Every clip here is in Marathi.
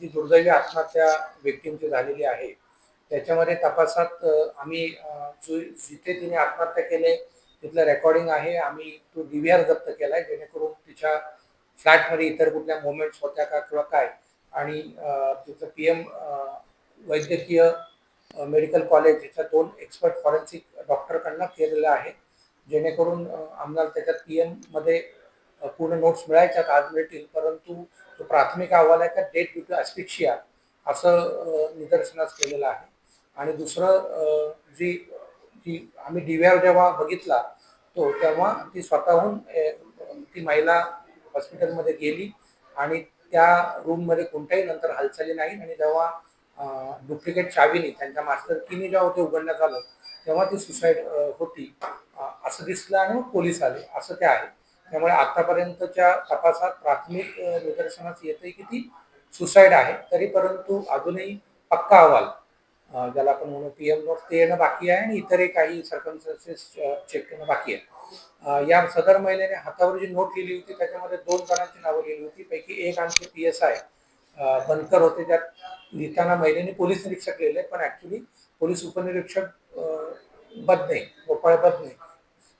जी दुर्दैवी आत्महत्या व्यक्तींची झालेली आहे त्याच्यामध्ये तपासात आम्ही जिथे तिने आत्महत्या केले तिथलं रेकॉर्डिंग आहे आम्ही तो डी व्ही आर जप्त केलाय जेणेकरून तिच्या फ्लॅटमध्ये इतर कुठल्या मुवमेंट्स होत्या का किंवा काय. आणि तिचं पी एम वैद्यकीय मेडिकल कॉलेज याच्या दोन एक्सपर्ट फॉरेन्सिक डॉक्टरकडनं केलेलं आहे जेणेकरून आम्हाला त्याच्यात पी एममध्ये पूर्ण नोट्स मिळायच्यात आज मिळतील परंतु जो प्राथमिक अहवाल आहे त्या डेट ड्यू टू ॲस्पिक्शिया असं निदर्शनास केलेलं आहे. आणि दुसरं जी जी आम्ही डी व्ही आर जेव्हा बघितला तो तेव्हा ती स्वतःहून ती महिला हॉस्पिटलमध्ये गेली आणि त्या रूममध्ये कोणत्याही नंतर हालचाली नाही आणि जेव्हा डुप्लिकेट चावीने त्यांच्या मास्टर कीने जेव्हा ते उघडण्यात आलं तेव्हा ती सुसाईड होती. असं दिसलं आणि मग पोलीस आले. असं ते आहे. त्यामुळे आतापर्यंतच्या तपासात प्राथमिक अ, निदर्शनास येते की ती सुसाईड आहे. तरी परंतु अजूनही पक्का अहवाल ज्याला आपण म्हणू पी एम नोट ते येणं बाकी आहे आणि इतरही काही सर्कमस्टन्सेस चेक करणं बाकी आहे. या सदर महिलेने हातावर जी नोट लिहिली होती त्याच्यामध्ये दोन जणांची नावं लिहिली होती. पैकी एक आमचे पी एस आय बनकर होते त्यात लिहिताना महिलेने पोलीस निरीक्षक लिहिले पण ऍक्च्युली पोलीस उपनिरीक्षक बदने गोपाळ बदने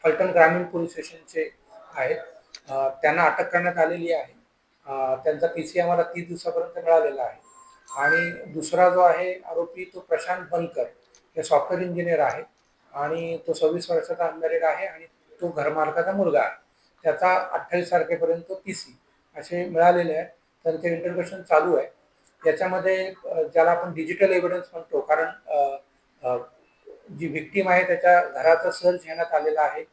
फलटण ग्रामीण पोलीस स्टेशनचे आहेत. त्यांना अटक करण्यात आलेली आहे. त्यांचा पी सी आम्हाला तीस दिवसापर्यंत मिळालेला आहे. आणि दुसरा जो आहे आरोपी तो प्रशांत बनकर. हे सॉफ्टवेअर इंजिनियर आहे. आणि तो सव्वीस वर्षाचा अनमॅरिड आहे आणि तो घरमालकाचा मुलगा आहे. त्याचा अठ्ठावीस तारखेपर्यंत पी सी असे मिळालेले आहे त्यांचे इंटरव्हेशन चालू आहे. याच्यामध्ये ज्याला आपण डिजिटल एव्हिडन्स म्हणतो. कारण जी विक्टीम आहे त्याच्या घराचा सर्च घेण्यात आलेला आहे.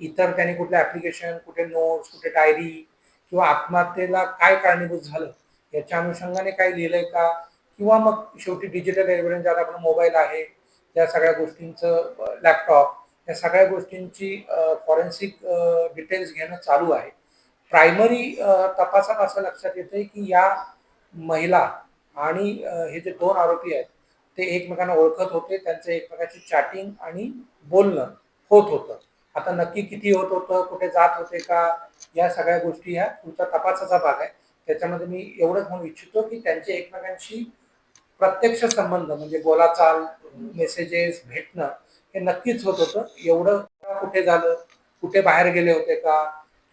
इतर त्यांनी कुठलं ऍप्लिकेशन कुठे नोट्स कुठे डायरी किंवा आत्महत्येला काय कारणीभूत झालं याच्या अनुषंगाने काय लिहिलंय का? किंवा मग शेवटी डिजिटल एव्हिडन्स ज्यात आपण मोबाईल आहे या सगळ्या गोष्टींचं लॅपटॉप या सगळ्या गोष्टींची फॉरेन्सिक डिटेल्स घेणं चालू आहे. प्रायमरी तपासात असं लक्षात येतंय की या महिला आणि हे जे दोन आरोपी आहेत ते एकमेकांना ओळखत होते त्यांचं एकमेकांची चॅटिंग आणि बोलणं होत होतं. आता नक्की किती होत होतं कुठे जात होते का या सगळ्या गोष्टी ह्या तुमचा तपासाचा भाग आहे. त्याच्यामध्ये मी एवढंच म्हणू इच्छितो की त्यांचे एकमेकांशी प्रत्यक्ष संबंध म्हणजे बोलाचाल मेसेजेस भेटणं हे नक्कीच होत होतं. एवढं कुठे झालं कुठे बाहेर गेले होते का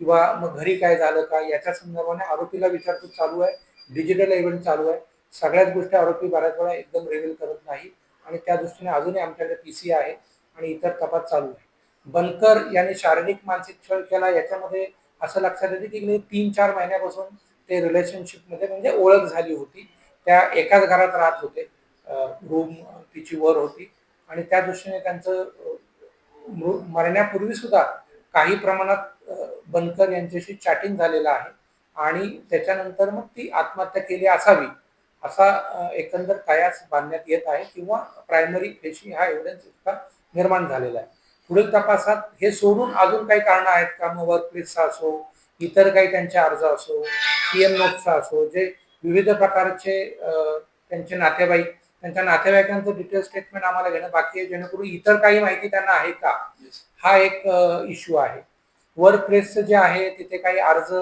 किंवा मग घरी काय झालं का याच्या संदर्भाने आरोपीला विचारपूस चालू आहे. डिजिटल इव्हेंट चालू आहे. सगळ्याच गोष्टी आरोपी बऱ्याच वेळा एकदम रिव्हील करत नाही. आणि त्या दृष्टीने अजूनही आमच्याकडे पी सी आहे आणि इतर तपास चालू आहे. बनकर यांनी शारीरिक मानसिक छळ केला याच्यामध्ये असं लक्षात येते की तीन चार महिन्यापासून ते रिलेशनशिपमध्ये म्हणजे ओळख झाली होती. त्या एकाच घरात राहत होते. रूम तिची वर होती. आणि त्या दृष्टीने त्यांचं मृ मरण्यापूर्वी सुद्धा काही प्रमाणात बनकर यांच्याशी चॅटिंग झालेलं आहे. आणि त्याच्यानंतर मग ती आत्महत्या केली असावी असा एकंदर कयास बांधण्यात येत आहे किंवा प्रायमरी फेशी हा एव्हिडन्स इतका निर्माण झालेला आहे. पुढील तपासात हे सोडून अजून काही कारणं आहेत का? मग वर्क प्लेसचा असो इतर काही त्यांचे अर्ज असो पी एम नोटचा असो जे विविध प्रकारचे त्यांचे नातेवाईक त्यांच्या नातेवाईकांचं डिटेल स्टेटमेंट आम्हाला घेणं बाकी आहे. जेणेकरून इतर काही माहिती त्यांना आहे का? हा एक इश्यू आहे. वर्क प्लेसचं जे आहे तिथे काही अर्ज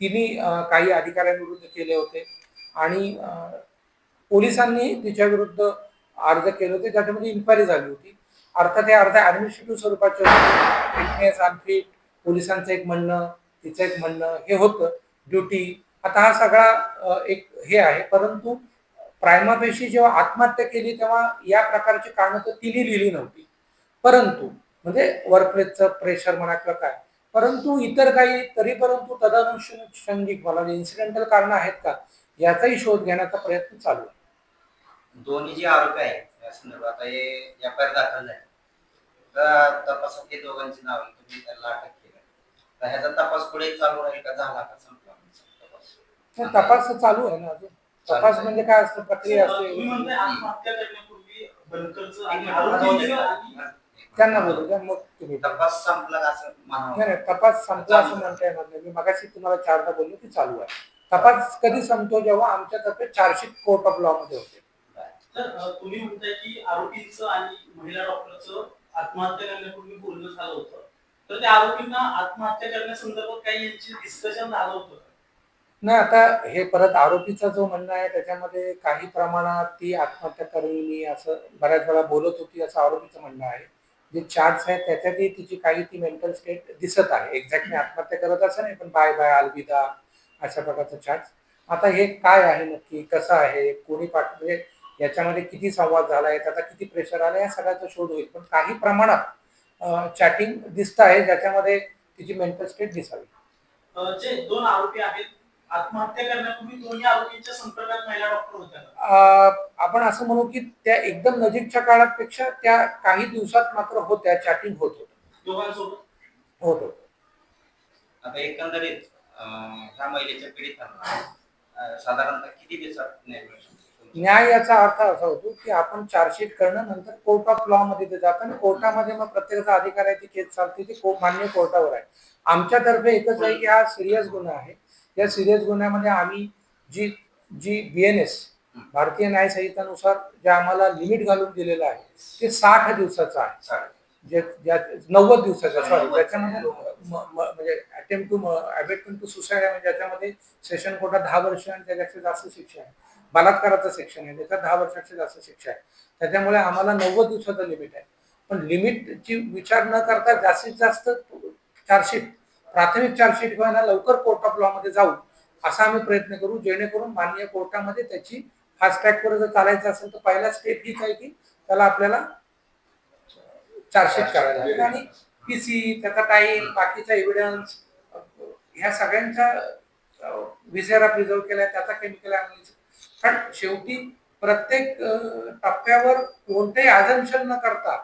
तिन्ही काही अधिकाऱ्यांविरुद्ध केले होते. आणि पोलिसांनी तिच्या विरुद्ध अर्ज केले होते. ज्याच्यामध्ये इन्क्वायरी झाली होती. अर्थात हे अर्ध ऍडमिनिस्ट्रेटिव्ह स्वरूपाचे होते. फिटनेस अनफिट पोलिसांचं एक म्हणणं तिचं एक म्हणणं हे होतं. ड्युटी आता हा सगळा एक हे आहे. परंतु प्रायमापेशी जेव्हा आत्महत्या केली तेव्हा या प्रकारची कारणं तर तिने लिहिली नव्हती. परंतु म्हणजे वर्कप्लेसचं प्रेशर म्हणा किंवा काय परंतु इतर काही तरी परंतु तदानुषंगिक मला इन्सिडेंटल म्हणजे कारणं आहेत का याचाही शोध घेण्याचा प्रयत्न चालू आहे. दोन्ही जे आरोप आहेत या संदर्भात आता हे एफ आय आर दाखल झाले. तर तपासात हे दोघांची नाव तुम्ही त्यांना अटक केलं. तर ह्याचा तपास पुढे चालू राहील का? झाला का? संपला तपास. तर तपास चालू आहे ना अजून? तपास म्हणजे काय असतं? प्रक्रिया असते. आत्महत्या करण्यापूर्वी बनकरचं आणि एक आरोपीचं आणि मिनिट. त्यांना बोलू द्या मग तुम्ही. तपास संपला का असं म्हणावं? नाही नाही तपास संपला असं म्हणता येणार नाही. मी मगाशी तुम्हाला चारदा बोललो की चालू आहे. तपास कधी संपतो? जेव्हा आमच्यातर्फे चार्जशीट कोर्ट ऑफ लॉ मध्ये होते तुम्ही म्हणताय की आरोपींचं आणि महिला डॉक्टरचं आत्महत्या करण्यापूर्वी बोलणं झालं होतं. तर त्या आरोपींना आत्महत्या करण्यासंदर्भात काही यांची डिस्कशन झालं होतं नाही आता हे परत आरोपीचा जो म्हणणं आहे त्याच्यामध्ये काही प्रमाणात ती आत्महत्या करेल असं बऱ्याच वेळा बोलत होती असं आरोपीचं म्हणणं आहे. जे चार्ट्स आहेत त्याच्यातही तिची काही ती मेंटल स्टेट दिसत आहे. एक्झॅक्टली आत्महत्या करत असं नाही पण बाय बाय अलविदा अशा प्रकारचं चार्ट आता हे काय आहे नक्की? कसं आहे? कोणी पाठ म्हणजे याच्यामध्ये किती संवाद झाला आहे त्याचा किती प्रेशर आला या सगळ्याचा शोध होईल. पण काही प्रमाणात चॅटिंग दिसत आहे ज्याच्यामध्ये तिची मेंटल स्टेट दिसावी. जे दोन आरोपी आहेत आत्महत्या करण्यापूर्वी दोन्ही आरोपींच्या संपर्कात महिला डॉक्टर होत्या आपण असं म्हणू की त्या एकदम नजीकच्या काळात पेक्षा त्या काही दिवसात मात्र होत्या चॅटिंग होत होत. दोघांसोबत? होत होत. आता एकंदरीत ह्या महिलेच्या पीडितांना साधारणतः किती दिवसात न्याय मिळू शकतो? न्याय याचा अर्थ असा होतो की आपण चार्जशीट करणं नंतर कोर्ट ऑफ लॉ मध्ये ते जातं आणि कोर्टामध्ये मग प्रत्येकाचा अधिकार आहे ती केस चालते ती मान्य कोर्टावर आहे. आमच्यातर्फे एकच आहे की हा सिरियस गुन्हा आहे. या सिरियस गुन्ह्यामध्ये आम्ही जी जी बी एन एस भारतीय न्याय संहितानुसार जे आम्हाला लिमिट घालून दिलेलं आहे ते साठ दिवसाचं आहे. जे ज्या नव्वद दिवसाचा सॉरी म- म्हणजे attempt to abetment to suicide आहे म्हणजे ज्याच्यामध्ये सेशन कोर्टात दहा वर्ष आणि त्याच्यापेक्षा जास्त शिक्षा आहे. बलात्काराचं सेक्शन आहे त्याच्यात दहा वर्षाची जास्त शिक्षा आहे. त्याच्यामुळे आम्हाला नव्वद दिवसाचं लिमिट आहे. पण लिमिटची विचार न करता जास्तीत जास्त चार्जशीट प्राथमिक चार्जशीट घेऊन लवकर कोर्ट ऑफ लॉ मध्ये जाऊ असा आम्ही प्रयत्न करू जेणेकरून माननीय कोर्टामध्ये त्याची फास्ट ट्रॅकवर जर चालायचं असेल तर पहिला स्टेप हीच आहे की त्याला आपल्याला चार्जशीट करायला लागेल आणि पीसी त्याचा टाईम बाकीचा एव्हिडन्स ह्या सगळ्यांचा विजेरा प्रिझर्व केलाय त्याचा केमिकल अनालिसिस कारण शेवटी प्रत्येक टप्प्यावर कोणतेही आजम्पशन न करता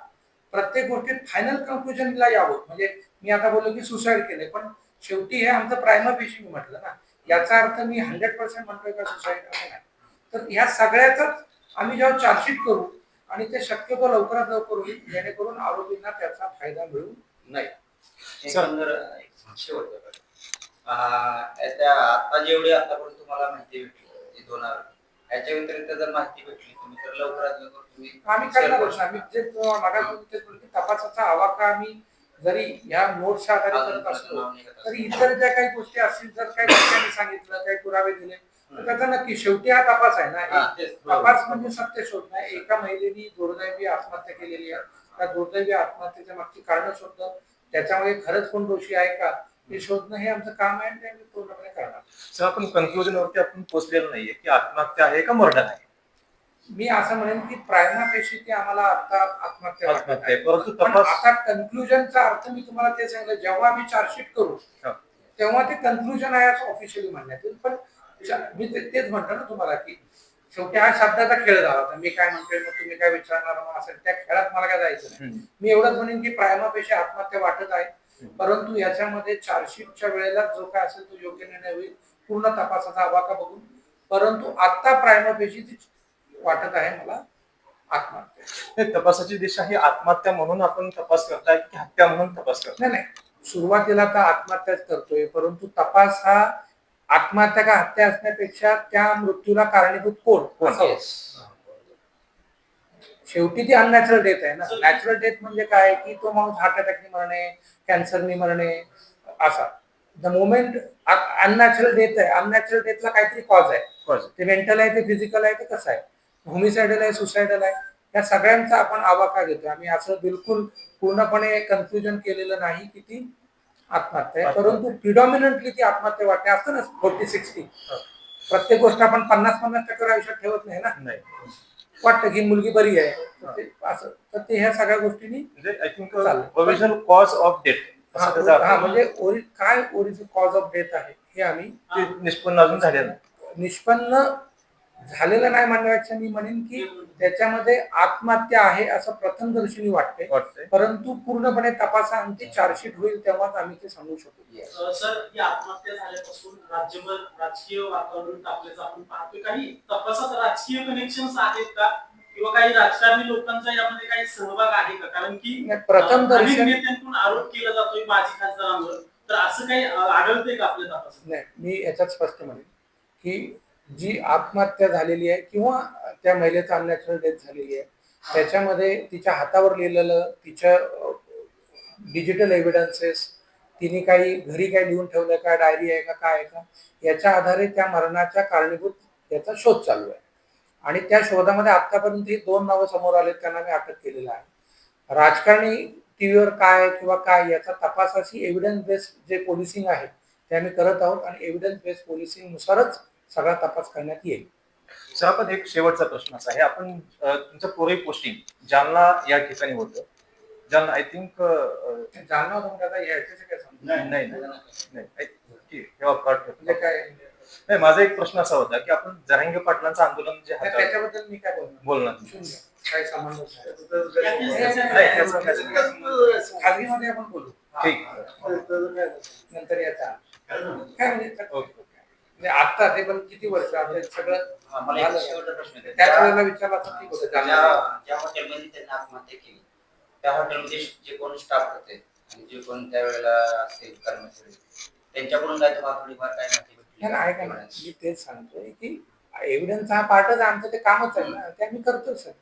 प्रत्येक गोष्टीत फायनल कन्क्लुजनला यावं. म्हणजे मी आता बोललो की सुसाईड केले पण शेवटी हे आमचं प्रायमर पेशी म्हटलं ना. याचा अर्थ मी हंड्रेड पर्सेंट म्हणतोय का सुसाईड असं नाही तर ह्या सगळ्याचाच आम्ही जेव्हा चार्जशीट करू आणि ते शक्यतो लवकरात लवकर होईल जेणेकरून आरोपींना त्याचा फायदा मिळू नये आता जेवढी आतापर्यंत तुम्हाला माहिती भेटली दोन याच्या व्यतिरिक्त जर माहिती भेटली तुम्ही तर लवकरात लवकर तुम्ही आम्ही share करणारच करू ना. आम्ही जे मागास तपासाचा आवाका आम्ही जरी ह्या नोट्सच्या आधारे. करत असेल. तरी इतर ज्या काही गोष्टी असतील जर काही सांगितलं काही पुरावे दिले तर त्याचा नक्की शेवटी हा तपास आहे ना हा, एक तेच, बरोबर. तपास म्हणजे सत्य शोधणं आहे. एका महिलेने दुर्दैवी आत्महत्या केलेली आहे त्या दुर्दैवी आत्महत्येच्या मागची कारण शोधणं त्याच्यामध्ये खरंच कोण दोषी आहे का हे शोधणं हे आमचं काम आहे आणि ते आम्ही पूर्णपणे करणार सर आपण कन्क्लुजन वरती आपण पोहोचलेलो नाहीये की आत्महत्या आहे का मर्डर आहे मी असं म्हणेन की प्रायमा पेशी ते आम्हाला आता आत्महत्या वाटत आत्महत्या आहे. आहे. परंतु पण तपास आता कन्क्लुजनचा अर्थ मी तुम्हाला ते सांगितलं जेव्हा आम्ही चार्जशीट करू हा. तेव्हा ते कन्क्लुजन आहे असं ऑफिशियली म्हणण्यात येईल पण मी तेच म्हणतो ना तुम्हाला की शेवटी हा शब्दाचा खेळ झाला होता मी काय म्हणतोय मग तुम्ही काय विचारणार मग असं त्या खेळात मला काय जायचं नाही. मी एवढंच म्हणेन की प्रायमापेशी आत्महत्या वाटत आहे. परंतु याच्यामध्ये चार्जशीटच्या वेळेला जो काय असेल तो योग्य निर्णय होईल. पूर्ण तपासाचा आवाका बघून. परंतु आता प्रायमापेशी ती वाटत आहे मला आत्महत्या. तपासाची दिशा ही आत्महत्या म्हणून आपण तपास करताय की हत्या म्हणून तपास करताय? नाही नाही. सुरुवातीला तर आत्महत्याच करतोय. परंतु तपास हा आत्महत्या का हत्या असण्यापेक्षा त्या मृत्यूला कारणीभूत कोण. शेवटी ती अननॅचरल डेथ आहे ना. नॅचरल डेथ म्हणजे काय? की तो माणूस हार्ट अटॅकने मरणे कॅन्सरने मरणे असा. द मोमेंट अननॅचरल डेथ आहे अननॅचरल डेथला काहीतरी कॉज आहे. ते मेंटल आहे ते फिजिकल आहे ते कसं आहे? होमिसायडल आहे सुसायडल आहे या सगळ्यांचा आपण आवाका घेतो आम्ही असं बिलकुल पूर्णपणे कन्फ्युजन केलेलं नाही की ती आत्महत्या आहे. परंतु प्रिडॉमिनंटली ती आत्महत्या वाटते. असतं ना फोर्टी सिक्स्टी प्रत्येक गोष्ट आपण पन्नास पन्नास टक्के आयुष्यात ठेवत नाही ना? नाही. वाटतं की मुलगी बरी आहे. असं. तर ते ह्या सगळ्या गोष्टींनी I think cause of death हा, म्हणजे काय ओरिजिन कॉज ऑफ डेथ आहे हे आम्ही निष्पन्न अजून नाही. निष्पन्न झालेलं नाही म्हणण्यापेक्षा मी म्हणेन की त्याच्यामध्ये आत्महत्या आहे असं प्रथमदर्शनी वाटते. वाटतंय परंतु पूर्णपणे तपासाअंती चार्जशीट होईल तेव्हाच आम्ही ते सांगू शकू. अं, सर ही आत्महत्या झाल्यापासून राज्यभर राजकीय वातावरण तापल्याचं आपण पाहतोय. काही तपासात राजकीय कनेक्शन आहेत का? किंवा काही राजकारणी लोकांचा यामध्ये काही सहभाग आहे का? कारण की नाही, प्रथम दर्शन नेत्यांकडून आरोप केला जातोय माजी खासदारांवर. तर असं काही अं, आढळतंय का आपल्या तपासात? नाही मी याच्यात स्पष्ट म्हणेन की जी आत्महत्या झालेली आहे किंवा त्या महिलेचा अननॅचरल डेथ झालेली आहे त्याच्यामध्ये तिच्या हातावर लिहिलेलं तिच्या डिजिटल एव्हिडन्सेस तिने काही घरी काही लिहून ठेवलं का डायरी आहे का काय आहे का याच्या आधारे त्या मरणाच्या कारणीभूत याचा शोध चालू आहे. आणि त्या शोधामध्ये आतापर्यंत ही दोन नावं समोर आले त्यांना मी अटक केलेलं आहे. राजकारणी टीव्हीवर काय किंवा काय याचा तपासाची एव्हिडन्स बेस्ड जे पोलिसिंग आहे ते आम्ही करत आहोत. आणि एव्हिडन्स बेस्ड पोलिसिंगनुसारच सगळा तपास करण्यात येईल. सर आपण एक शेवटचा प्रश्न असा आहे. आपण तुमचं पूर्वी पोस्टिंग जालना या ठिकाणी होतं. जालना आय थिंक जालना होतं आता याच्याचं काय समजून नाही नाही आहे. म्हणजे काय? नाही माझा एक प्रश्न असा होता की आपण जरांगे पाटलांचं आंदोलन जे हाताळलं- त्याच्याबद्दल मी काय बोलणार? काय? खाजगीमध्ये आपण बोलू. ठीक. नंतर याचा काय म्हणजे आता ते पण किती वर्ष आता सगळं हा, मला एक शेवटचा प्रश्न आहे. त्याच वेळेला विचारला तर ठीक होतं ज्या. ज्या हॉटेलमध्ये त्यांनी आत्महत्या केली त्या हॉटेलमध्ये जे कोण स्टाफ होते आणि जे कोण त्यावेळेला असतील कर्मचारी त्यांच्याकडून काय तुम्हाला थोडीफार काय माहिती नाही, नाही, ऐका ना. मी तेच सांगतोय की एव्हिडन्स हा पार्टच आमचं ते कामच आहे ना. ते आम्ही करतोच आहे